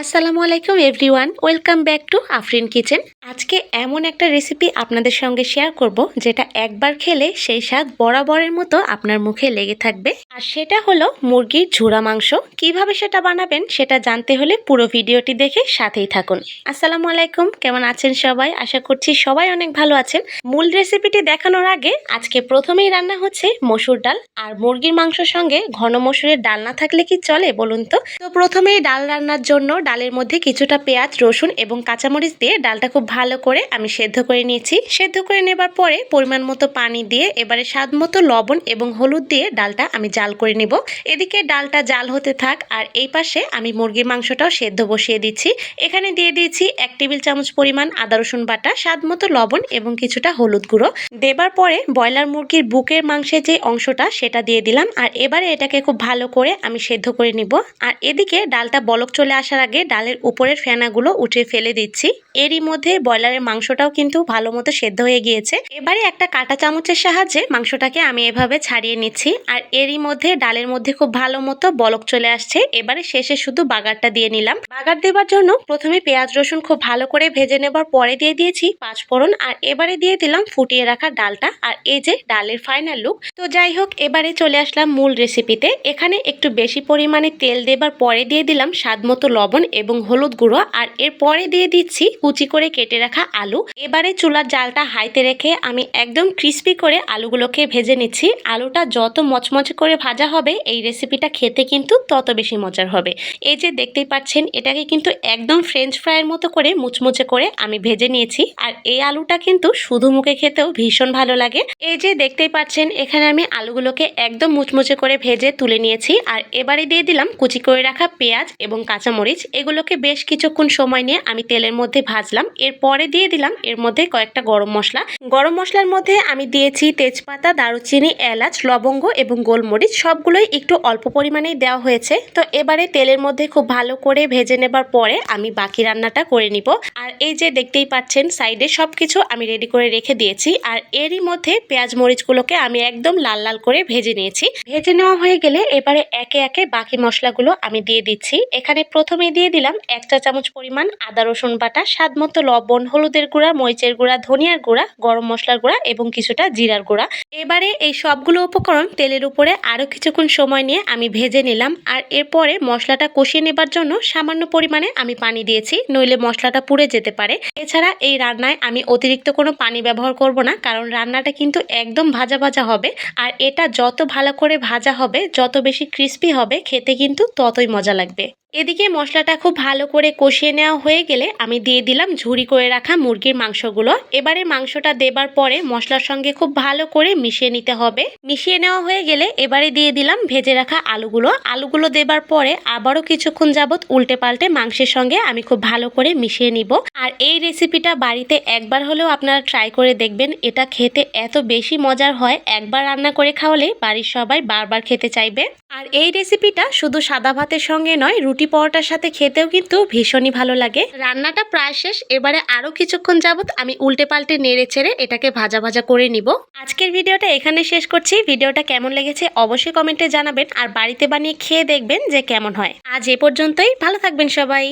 আসসালামু আলাইকুম everyone welcome back to Afrin kitchen আজকে এমন একটা রেসিপি আপনাদের সঙ্গে শেয়ার করব, যেটা একবার খেলে সেই স্বাদ বরাবরের মতো আপনার মুখে লেগে থাকবে। আর সেটা হলো মুরগির ঝুরা মাংস। কীভাবে সেটা বানাবেন সেটা জানতে হলে পুরো ভিডিওটি দেখে সাথেই থাকুন। আসসালামু আলাইকুম, কেমন আছেন সবাই? আশা করছি সবাই অনেক ভালো আছেন। মূল রেসিপিটি দেখানোর আগে, আজকে প্রথমেই রান্না হচ্ছে মসুর ডাল। আর মুরগির মাংসর সঙ্গে ঘন মসুরের ডাল না থাকলে কি চলে বলুন তো? তো প্রথমেই ডাল রান্নার জন্য ডালের মধ্যে কিছুটা পেঁয়াজ, রসুন এবং কাঁচামরিচ দিয়ে ডালটা খুব ভালো করে আমি সেদ্ধ করে নিয়েছি। সেদ্ধ করে নেবার পরে পরিমাণ মতো পানি দিয়ে এবারে স্বাদ মতো লবণ এবং হলুদ দিয়ে ডালটা আমি জাল করে নিব। এদিকে ডালটা জাল হতে থাক আর এই পাশে আমি মুরগির মাংসটাও সেদ্ধ বসিয়ে দিচ্ছি। এখানে দিয়ে দিয়েছি এক টেবিল চামচ পরিমাণ আদা, রসুন বাটা, স্বাদ মতো লবণ এবং কিছুটা হলুদ গুঁড়ো। দেবার পরে ব্রয়লার মুরগির বুকের মাংসের যে অংশটা সেটা দিয়ে দিলাম। আর এবারে এটাকে খুব ভালো করে আমি সেদ্ধ করে নিব। আর এদিকে ডালটা বলক চলে আসার আগে ডালের উপরের ফেনাগুলো উঠে ফেলে দিচ্ছি। এরই মধ্যে ব্রয়লারের মাংসটাও কিন্তু ভালো মতো সেদ্ধ হয়ে গিয়েছে। এবারে একটা কাঁটা চামচের সাহায্যে মাংসটাকে আমি এভাবে ছাড়িয়ে নিচ্ছি। আর এরই মধ্যে ডালের মধ্যে খুব ভালো মতো বলক চলে আসছে। এবারে শেষে শুধু বাগারটা দিয়ে নিলাম। বাগার দেবার জন্য প্রথমে পেঁয়াজ রসুন খুব ভালো করে ভেজে নেবার পরে দিয়ে দিয়েছি পাঁচফোড়ন। আর এবারে দিয়ে দিলাম ফুটিয়ে রাখা ডালটা। আর এই যে ডালের ফাইনাল লুক তো যাই হোক, এবারে চলে আসলাম মূল রেসিপিতে এখানে একটু বেশি পরিমাণে তেল দেবার পরে দিয়ে দিলাম স্বাদ মতো লবণ এবং হলুদ গুঁড়ো, আর এর পরে দিয়ে দিচ্ছি কুচি করে কেটে রাখা আলু। এবারে চুলার জালটা হাইতে রেখে আমি একদম ক্রিস্পি করে আলুগুলোকে ভেজে নিচ্ছি। আলুটা যত মচমচে করে ভাজা হবে, এই রেসিপিটা খেতে কিন্তু তত বেশি মজার হবে। এই যে দেখতেই পাচ্ছেন, এটাকে কিন্তু একদম ফ্রেঞ্চ ফ্রাইয়ের মতো করে মুচমুচে করে আমি ভেজে নিয়েছি। আর এই আলুটা কিন্তু শুধু মুখে খেতেও ভীষণ ভালো লাগে। এই যে দেখতেই পাচ্ছেন, এখানে আমি আলুগুলোকে একদম মুচমুচে করে ভেজে তুলে নিয়েছি। আর এবারে দিয়ে দিলাম কুচি করে রাখা পেঁয়াজ এবং কাঁচামরিচ। এগুলোকে বেশ কিছুক্ষণ সময় নিয়ে আমি তেলের মধ্যে ভাজলাম। এরপরে দিয়ে দিলাম এর মধ্যে কয়েকটা গরম মশলা। গরম মশলার মধ্যে আমি দিয়েছি তেজপাতা, দারুচিনি, এলাচ, লবঙ্গ এবং গোলমরিচ। সবগুলোই একটু অল্প পরিমাণেই দেওয়া হয়েছে। তো এবারে তেলের মধ্যে খুব ভালো করে ভেজে নেবার পরে আমি বাকি রান্নাটা করে নিব। আর এই যে দেখতেই পাচ্ছেন, সাইডে সব কিছু আমি রেডি করে রেখে দিয়েছি। আর এরই মধ্যে পেঁয়াজ, মরিচগুলোকে আমি একদম লাল লাল করে ভেজে নিয়েছি। ভেজে নেওয়া হয়ে গেলে এবারে একে একে বাকি মশলাগুলো আমি দিয়ে দিচ্ছি। এখানে প্রথমে দিয়ে দিলাম এক চা চামচ পরিমাণ আদা, রসুন বাটা, স্বাদ মতো লবণ, হলুদের গুঁড়া, মরিচের গুঁড়া, ধনিয়ার গুঁড়া, গরম মশলার গুঁড়া এবং কিছুটা জিরার গুঁড়া। এবারে এই সবগুলো উপকরণ তেলের উপরে আরও কিছুক্ষণ সময় নিয়ে আমি ভেজে নিলাম আর এরপরে মশলাটা কষিয়ে নেবার জন্য সামান্য পরিমাণে আমি পানি দিয়েছি, নইলে মশলাটা পুড়ে যেতে পারে। এছাড়া এই রান্নায় আমি অতিরিক্ত কোনো পানি ব্যবহার করব না, কারণ রান্নাটা কিন্তু একদম ভাজা ভাজা হবে আর এটা যত ভালো করে ভাজা হবে, যত বেশি ক্রিস্পি হবে, খেতে কিন্তু ততই মজা লাগবে। এদিকে মশলাটা খুব ভালো করে কষিয়ে নেওয়া হয়ে গেলে আমি দিয়ে দিলাম ঝুড়ি করে রাখা মুরগির মাংসগুলো। এবারে মাংসটা দেবার পরে মশলার সঙ্গে খুব ভালো করে মিশিয়ে নিতে হবে। মিশিয়ে নেওয়া হয়ে গেলে এবারে দিয়ে দিলাম ভেজে রাখা আলুগুলো। আলুগুলো দেবার পরে আবারও কিছুক্ষণ যাবত উল্টে পাল্টে মাংসের সঙ্গে আমি খুব ভালো করে মিশিয়ে নিব। আর এই রেসিপিটা বাড়িতে একবার হলেও আপনারা ট্রাই করে দেখবেন। এটা খেতে এত বেশি মজার হয়। একবার রান্না করে খাওয়ালে বাড়ির সবাই বারবার খেতে চাইবে। আর এই রেসিপিটা শুধু সাদা ভাতের সঙ্গে নয়, রুটি পরোটার সাথে খেতেও কিন্তু ভীষণই ভালো লাগে। রান্নাটা প্রায় শেষ, এবারে আরও কিছুক্ষণ যাবত আমি উল্টে পাল্টে নেড়ে ছেড়ে এটাকে ভাজা ভাজা করে নিব। আজকের ভিডিওটা এখানে শেষ করছি। ভিডিওটা কেমন লেগেছে অবশ্যই কমেন্টে জানাবেন আর বাড়িতে বানিয়ে খেয়ে দেখবেন যে কেমন হয়। আজ এ পর্যন্তই। ভালো থাকবেন সবাই।